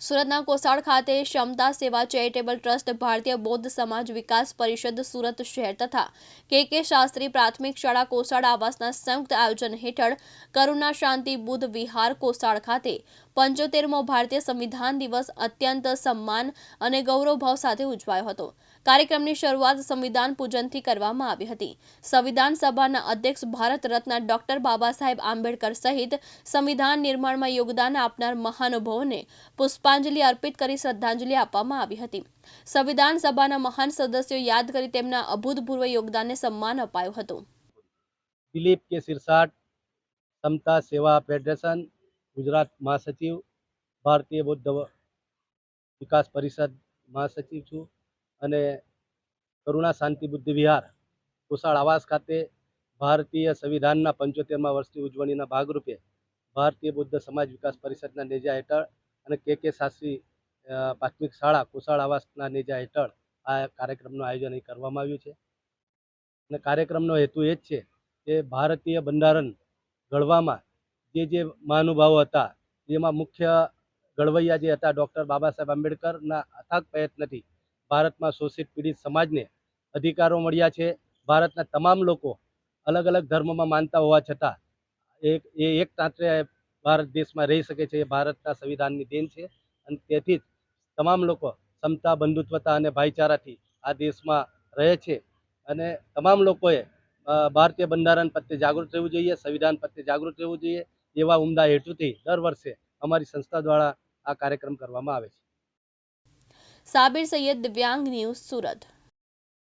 સુરતના કોસાડ ખાતે ક્ષમતા સેવા ચેરિટેબલ ટ્રસ્ટ ભારતીય બૌદ્ધ સમાજ વિકાસ પરિષદ સુરત શહેર તથા કે કે શાસ્ત્રી પ્રાથમિક શાળા કોસાળ આવાસના સંયુક્ત આયોજન હેઠળ કરુણા શાંતિ બુદ્ધ વિહાર કોસાળ ખાતે પંચોતેરમો ભારતીય સંવિધાન દિવસ અત્યંત સન્માન અને ગૌરવભાવ સાથે ઉજવાયો હતો. કાર્યક્રમની શરૂઆત સંવિધાન પૂજનથી કરવામાં આવી હતી. સંવિધાન સભાના અધ્યક્ષ ભારત રત્ન ડોક્ટર બાબા સાહેબ આંબેડકર સહિત સંવિધાન નિર્માણમાં યોગદાન આપનાર મહાનુભાવોને પુષ્પાંજલિ અર્પિત કરી શ્રદ્ધાંજલિ આપવામાં આવી હતી. સંવિધાન સભાના મહાન સદસ્યો યાદ કરી તેમના અભૂતપૂર્વ યોગદાનને સન્માન અપાયું હતું. દિલીપ કે સિરસાટ સમતા સેવા ફેડરેશન ગુજરાત મહાસચિવ, ભારતીય બૌદ્ધ વિકાસ પરિષદ મહાસચિવ છું અને કરુણા શાંતિ બુદ્ધિ વિહાર કુશાળ આવાસ ખાતે ભારતીય સંવિધાનના પંચોતેરમા વર્ષની ઉજવણીના ભાગરૂપે ભારતીય બૌદ્ધ સમાજ વિકાસ પરિષદના નેજા હેઠળ અને કે કે શાસ્ત્રી પ્રાથમિક શાળા, કુશાળ આવાસના નેજા હેઠળ આ કાર્યક્રમનું આયોજન અહીં કરવામાં આવ્યું છે. અને કાર્યક્રમનો હેતુ એ જ છે કે ભારતીય બંધારણ ઘડવામાં જે જે મહાનુભાવો હતા, જેમાં મુખ્ય ઘડવૈયા જે હતા, ડૉક્ટર બાબા સાહેબ આંબેડકરના અથાગ પ્રયત્નથી ભારતમાં શોષિત પીડિત સમાજને અધિકારો મળ્યા છે. ભારતના તમામ લોકો અલગ અલગ ધર્મમાં માનતા હોવા છતાં એક, એ એક તાંત્રે ભારત દેશમાં રહી શકે છે, એ ભારતના સંવિધાનની દેન છે. અને તેથી જ તમામ લોકો સમતા, બંધુત્વતા અને ભાઈચારાથી આ દેશમાં રહે છે. અને તમામ લોકોએ ભારતીય બંધારણ પ્રત્યે જાગૃત રહેવું જોઈએ, સંવિધાન પ્રત્યે જાગૃત રહેવું જોઈએ. એવા ઉમદા હેતુથી દર વર્ષે અમારી સંસ્થા દ્વારા આ કાર્યક્રમ કરવામાં આવે છે. સાબિર સૈયદ દિવ્યાંગ ન્યૂઝ સુરત.